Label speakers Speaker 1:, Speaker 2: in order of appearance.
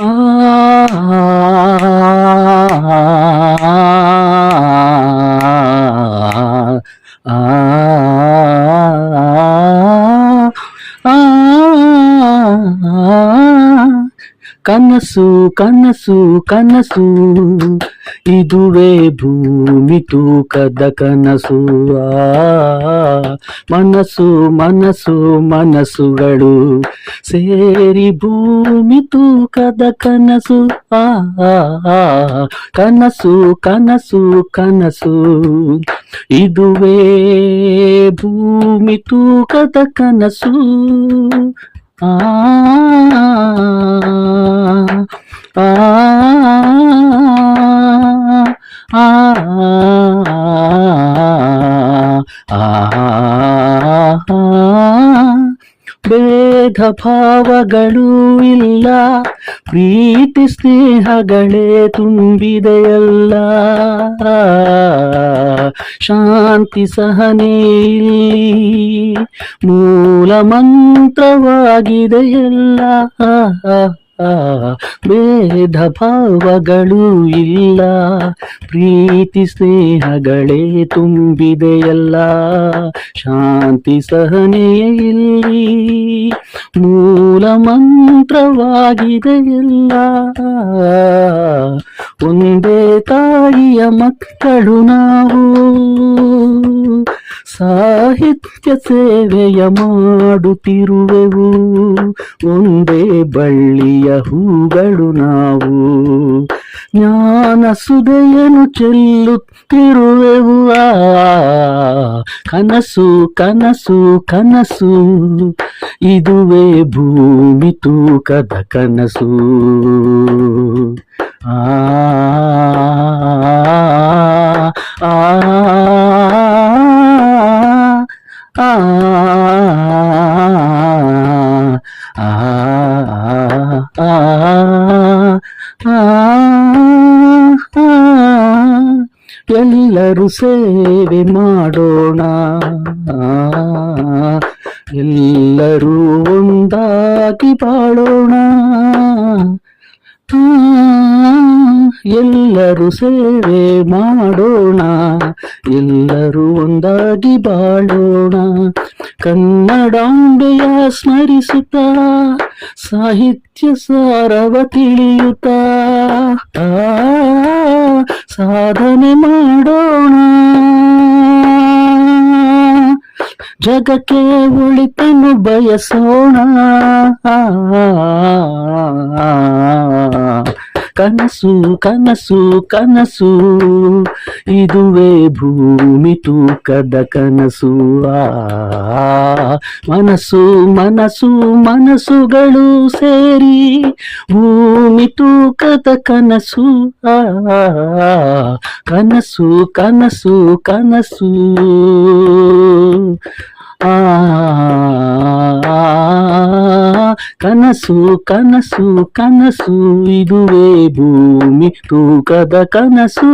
Speaker 1: ஆ ಕನಸು ಕನಸು ಕನಸು. ಇದುವೇ ಭೂಮಿ ತೂಕದ ಕನಸು. ಆ, ಮನಸ್ಸು ಮನಸ್ಸು, ಮನಸ್ಸುಗಳು ಸೇರಿ ಭೂಮಿ ತೂಕದ ಕನಸು. ಆ. ಕನಸು ಕನಸು ಕನಸು. ಇದುವೇ ಭೂಮಿ ತೂಕದ ಕನಸು. ஆ ಭೇದ ಭಾವಗಳು ಇಲ್ಲ. ಪ್ರೀತಿ ಸ್ನೇಹಗಳೇ ತುಂಬಿದೆಯಲ್ಲ. ಶಾಂತಿ ಸಹನೆ ಇಲ್ಲಿ. ಮೂಲ ಮಂತ್ರವಾಗಿದೆಯಲ್ಲ. ಭೇದ ಭಾವಗಳು ಇಲ್ಲ, ಪ್ರೀತಿ ಸ್ನೇಹಗಳೇ ತುಂಬಿದೆಯಲ್ಲ, ಶಾಂತಿ ಸಹನೆಯೇ ಇಲ್ಲಿ, ಮೂಲ ಮಂತ್ರವಾಗಿದೆಯಲ್ಲ. ಒಂದೇ ತಾಯಿಯ ಮಕ್ಕಳು ನಾವು, ಸಾಹಿತ್ಯ ಸೇವೆಯ ಮಾಡುತ್ತಿರುವೆವು, ಒಂದೇ ಬಳ್ಳಿಯ ಹೂಗಳು ನಾವು ಜ್ಞಾನ ಸುದೆಯನ್ನು ಚೆಲ್ಲುತ್ತಿರುವೆವು ಆ ಕನಸು ಕನಸು ಕನಸು ಇದುವೇ ಭೂಮಿ ತೂಕದ ಕನಸು ಆ ಆ ಆ ಎಲ್ಲರೂ ಸೇವೆ ಮಾಡೋಣ ಎಲ್ಲರೂ ಒಂದಾಗಿ ಬಾಳೋಣ ಆ, ಎಲ್ಲರೂ ಸೇವೆ ಮಾಡೋಣ, ಎಲ್ಲರೂ ಒಂದಾಗಿ ಬಾಳೋಣ. ಕನ್ನಡಾಂಬೆಯ ಸ್ಮರಿಸುತ್ತ, ಸಾಹಿತ್ಯ ಸಾರವ ತಿಳಿಯುತ್ತ. ಸಾಧನೆ ಮಾಡೋಣ. ಜಗಕ್ಕೆ ಒಳಿತನ್ನು ಬಯಸೋಣ. ಕನಸು ಕನಸು ಕನಸು ಇದುವೇ ಭೂಮಿ ತೂಕದ ಕನಸು ಆ ಮನಸ್ಸು ಮನಸ್ಸು ಮನಸ್ಸುಗಳು ಸೇರಿ ಭೂಮಿ ತೂಕದ ಕನಸು ಆ ಕನಸು ಕನಸು ಕನಸು ಆ కనసు కనసు కనసు ఇదువే భూమి తూ కద కనసు